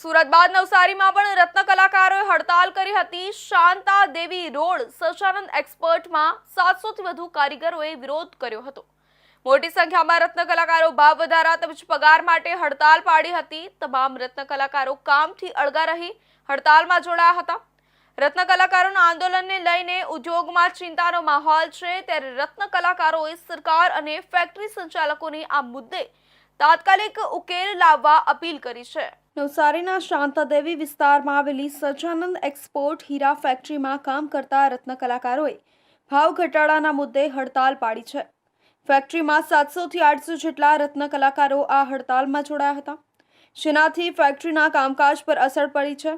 સુરત બાદ નવસારીમાં પણ રત્ન કલાકારોએ હડતાલ કરી હતી. શાંતા દેવી રોડ સચાનંદ એક્સપર્ટમાં સાતસોથી વધુ કારીગરોએ વિરોધ કર્યો હતો. મોટી સંખ્યામાં રત્ન કલાકારો ભાવ વધારા તેમજ પગાર માટે હડતાલ પાડી હતી. તમામ રત્ન કલાકારો કામથી અળગા રહી હડતાલમાં જોડાયા હતા. રત્ન કલાકારોના આંદોલનને લઈને ઉદ્યોગમાં ચિંતાનો માહોલ છે. ત્યારે રત્ન કલાકારોએ સરકાર અને ફેક્ટરી સંચાલકોને આ મુદ્દે તાત્કાલિક ઉકેલ લાવવા અપીલ કરી છે. નવસારીના શાંતાદેવી વિસ્તારમાં આવેલી સજાનંદ એક્સપોર્ટ હીરા ફેક્ટરીમાં કામ કરતા રત્ન કલાકારોએ ભાવ ઘટાડાના મુદ્દે હડતાલ પાડી છે. ફેક્ટરીમાં સાતસોથી આઠસો જેટલા રત્ન કલાકારો આ હડતાલમાં જોડાયા હતા. જેનાથી ફેક્ટરીના કામકાજ પર અસર પડી છે.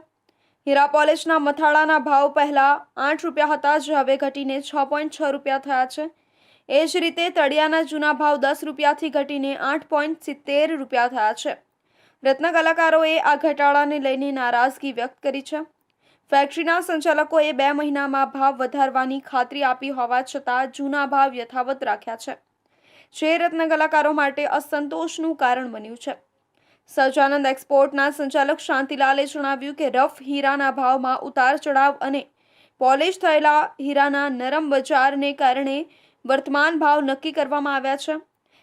હીરા પોલિશના મથાળાના ભાવ પહેલાં આઠ રૂપિયા હતા, જે હવે ઘટીને છ પોઈન્ટ છ રૂપિયા થયા છે. એ જ રીતે તળિયાના જૂના ભાવ દસ રૂપિયાથી ઘટીને આઠ પોઈન્ટ સિત્તેર રૂપિયા થયા છે. રત્ન કલાકારોએ આ ઘટાડાને લઈને નારાજગી વ્યક્ત કરી છે. ફેક્ટરીના સંચાલકોએ બે મહિનામાં ભાવ વધારવાની ખાતરી આપી હોવા છતાં જૂના ભાવ યથાવત રાખ્યા છે. જે રત્ન કલાકારો માટે અસંતોષનું કારણ બન્યું છે. સજાનંદ એક્સપોર્ટના સંચાલક શાંતિલાલે જણાવ્યું કે રફ હીરાના ભાવમાં ઉતાર ચઢાવ અને પોલિશ થયેલા હીરાના નરમ બજારને કારણે વર્તમાન ભાવ નક્કી કરવામાં આવ્યા છે.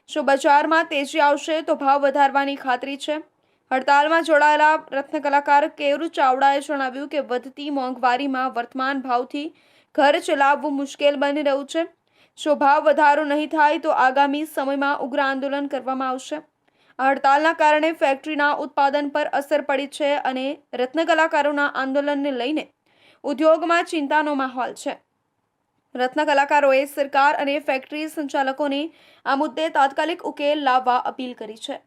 જો બજારમાં તેજી આવશે તો ભાવ વધારવાની ખાતરી છે? હડતાલમાં જોડાયેલા રત્ન કલાકાર કેવરુ ચાવડાએ જણાવ્યું કે વધતી મોંઘવારીમાં વર્તમાન ભાવથી ઘર ચલાવવું મુશ્કેલ બની રહ્યું છે. જો ભાવ વધારો નહીં થાય તો આગામી સમયમાં ઉગ્ર આંદોલન કરવામાં આવશે. આ હડતાલના કારણે ફેક્ટરીના ઉત્પાદન પર અસર પડી છે અને રત્ન કલાકારોના આંદોલનને લઈને ઉદ્યોગમાં ચિંતાનો માહોલ છે. રત્ન કલાકારોએ સરકાર અને ફેક્ટરી સંચાલકોને આ મુદ્દે તાત્કાલિક ઉકેલ લાવવા અપીલ કરી છે.